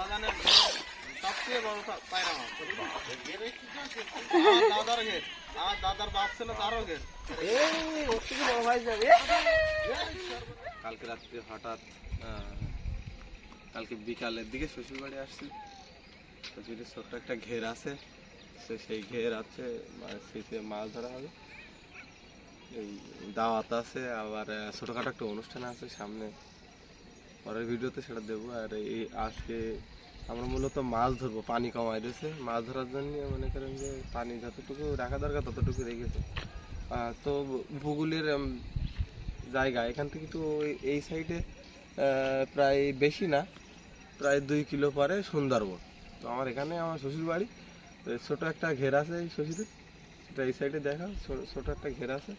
বাগানের সবচেয়ে বড় পা- পায়রা মাছ আমার দাদার ঘের আমার দাদার বাপ ছিল তারও ঘের। থেকে বড় ভাই যাবে। কালকে রাত্রে হঠাৎ কালকে বিকালের দিকে শ্বশুর বাড়ি আসছি। শ্বশুরের ছোট্ট একটা ঘের আছে। সে সেই ঘের আছে মানে সেতে মাছ ধরা হবে। এই দাওয়াত আছে আবার ছোটখাটো একটা অনুষ্ঠান আছে সামনে। পরের ভিডিওতে সেটা দেবো। আর এই আজকে আমরা মূলত মাছ ধরবো, পানি কমাই দিয়েছে। মাছ ধরার জন্য মনে করেন যে পানি যতটুকু রাখা দরকার ততটুকু রেখেছে। তো উপকূলের জায়গা। এখান থেকে তো এই সাইডে প্রায় বেশি না, প্রায় দুই কিলো পরে সুন্দরবন। তো আমার এখানে আমার শ্বশুর বাড়ি। তো ছোট একটা ঘের আছে এই শ্বশুরের সেটা এই সাইডে দেখা ছোট একটা ঘের আছে।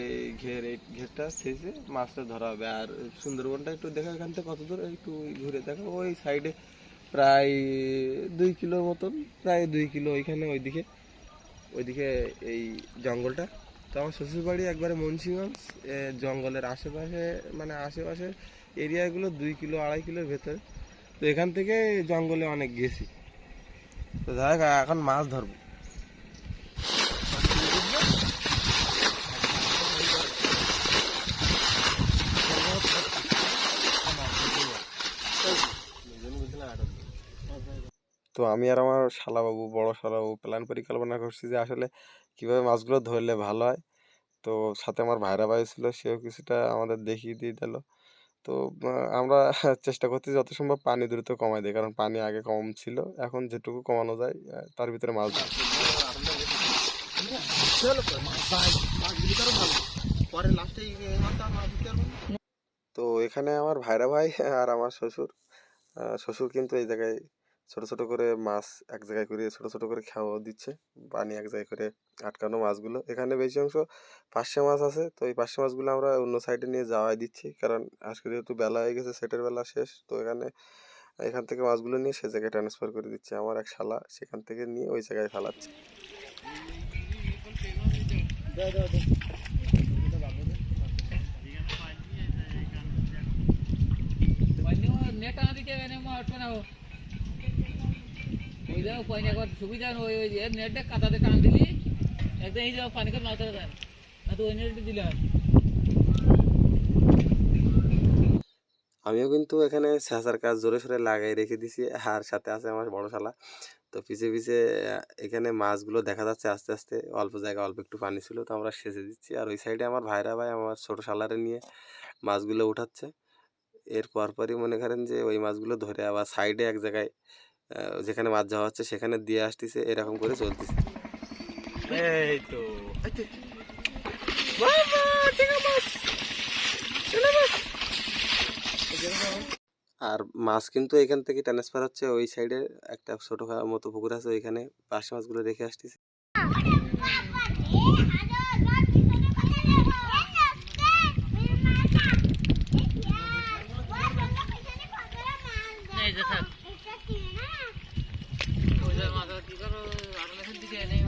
এই ঘের এই ঘেরটা শেষে মাছটা ধরা হবে। আর সুন্দরবনটা একটু দেখা, এখান থেকে কত দূর? একটু ঘুরে দেখা। ওই সাইডে প্রায় দুই কিলোর মতন, প্রায় দুই কিলো ওইখানে ওইদিকে ওইদিকে এই জঙ্গলটা। তো আমার শ্বশুর বাড়ি একবারে মুন্সিগঞ্জ জঙ্গলের আশেপাশে মানে আশেপাশের এরিয়াগুলো দুই কিলো, আড়াই কিলোর ভেতরে। তো এখান থেকে জঙ্গলে অনেক গেছি। তো দেখ এখন মাছ ধরবো। তো আমি আর আমার শালাবাবু, বড় শালাবাবু প্ল্যান পরিকল্পনা করছি যে আসলে কীভাবে মাছগুলো ধরলে ভালো হয় তো সাথে আমার ভাইরা ভাই ছিল, সেও কিছুটা আমাদের দেখিয়ে দিয়ে দিল তো আমরা চেষ্টা করছি যত সম্ভব পানি দ্রুত কমাই দিই কারণ পানি আগে কম ছিল, এখন যেটুকু কমানো যায় তার ভিতরে মাছ। তো এখানে আমার ভাইরা ভাই আর আমার শ্বশুর শ্বশুর কিন্তু এই জায়গায় ছোট ছোট করে মাছ এক জায়গায় করে ছোট ছোট করে খাওয়া দিচ্ছে। পানি এক জায়গায় করে আটকানো মাছগুলো। এখানে বেশি অংশ পার্শে মাছ আছে। তো এই পার্শে মাছগুলো আমরা অন্য সাইডে নিয়ে যাওয়াই দিচ্ছি। কারণ আজকে যেহেতু বেলা হয়ে গেছে, সেটের বেলা শেষ। তো এখানে এখান থেকে মাছগুলো নিয়ে সে জায়গায় ট্রান্সফার করে দিচ্ছে। আমার এক শালা সেখান থেকে নিয়ে ওই জায়গায় ফেলাচ্ছে। না ওই যাও পানি একবার সুবিধা ওই ওই নেটটা কাদাতে টান দিলি একদম এই যাও পানি করে না তো ওই নেটটা দিলাম আমিও কিন্তু এখানে স্যাঁচার কাজ জোরে সোরে লাগাই রেখে দিছি আর সাথে আছে আমার বড় শালা। তো পিছে পিছে এখানে মাছগুলো দেখা যাচ্ছে আস্তে আস্তে অল্প জায়গা অল্প একটু পানি ছিল তো আমরা সেচে দিচ্ছি। আর ওই সাইডে আমার ভাইরা ভাই আমার ছোট শালারে নিয়ে মাছগুলো উঠাচ্ছে। এর পরপরই মনে করেন যে ওই মাছগুলো ধরে আবার সাইডে এক জায়গায় যেখানে মাছ যাওয়া হচ্ছে সেখানে দিয়ে আসতেছে এরকম করে চলতেছে। এই তো। আর মাছ কিন্তু এখান থেকে ট্রান্সফার হচ্ছে ওই সাইডে একটা ছোট মতো পুকুর আছে ওইখানে পার্শে মাছগুলো রেখে আসতেছে এই যে থাক ওই যে মাছ কি করো আড়ালের দিকে এনে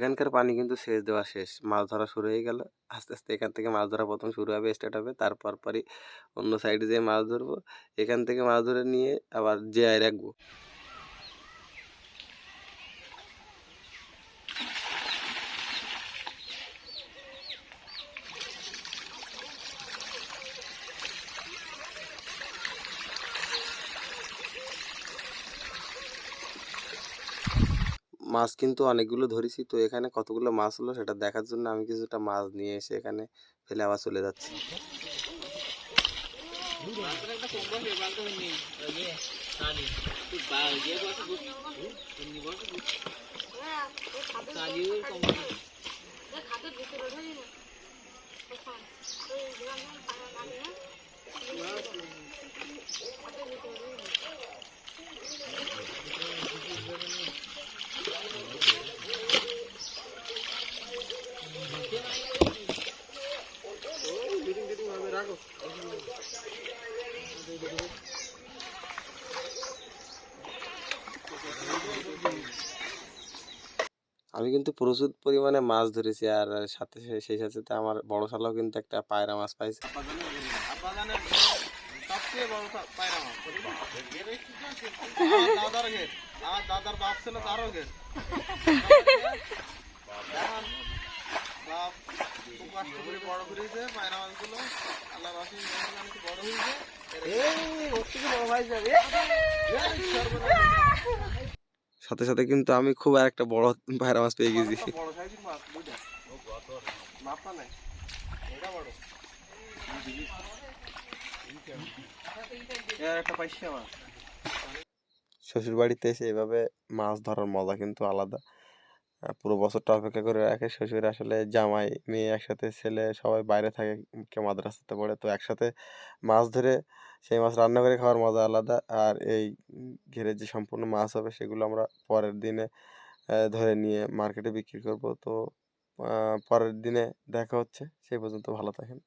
এখানকার পানি কিন্তু সেচ দেওয়া শেষ। মাছ ধরা শুরু হয়ে গেল। আস্তে আস্তে এখান থেকে মাছ ধরা প্রথম শুরু হবে স্টার্ট হবে। তারপর পরই অন্য সাইডে যেয়ে মাছ ধরবো। এখান থেকে মাছ ধরে নিয়ে আবার জেয়ায় রাখব মাছ কিন্তু অনেকগুলো ধরেছি। তো এখানে কতগুলো মাছ হলো সেটা দেখার জন্য আমি কিছুটা মাছ নিয়ে এসে এখানে ফেলে আবার চলে যাচ্ছি। আমি কিন্তু প্রচুর পরিমাণে মাছ ধরেছি আর সাথে সেই সাথে সাথে আমার বড় শালাও কিন্তু একটা পায়রা মাছ পাইছে। আমার আমার। সাথে সাথে কিন্তু আমি খুব একটা বড় পায়রা মাছ পেয়ে গেছি একটা পাইছি সাইজের মাছ দুইটা মাপটা নাই এটা বড় এর একটা পাইছি আমার শ্বশুর বাড়িতে এসে এভাবে মাছ ধরার মজা কিন্তু আলাদা। পুরো বছরটা অপেক্ষা করে রাখে। শ্বশুর আসলে জামাই, মেয়ে একসাথে, ছেলে সবাই বাইরে থাকে কেউ মাদ্রাসাতে পড়ে। তো একসাথে মাছ ধরে সেই মাছ রান্না করে খাওয়ার মজা আলাদা। আর এই ঘেরে যে সম্পূর্ণ মাছ হবে সেগুলো আমরা পরের দিনে ধরে নিয়ে মার্কেটে বিক্রি করব। তো পরের দিনে দেখা হচ্ছে। সেই পর্যন্ত ভালো থাকেন।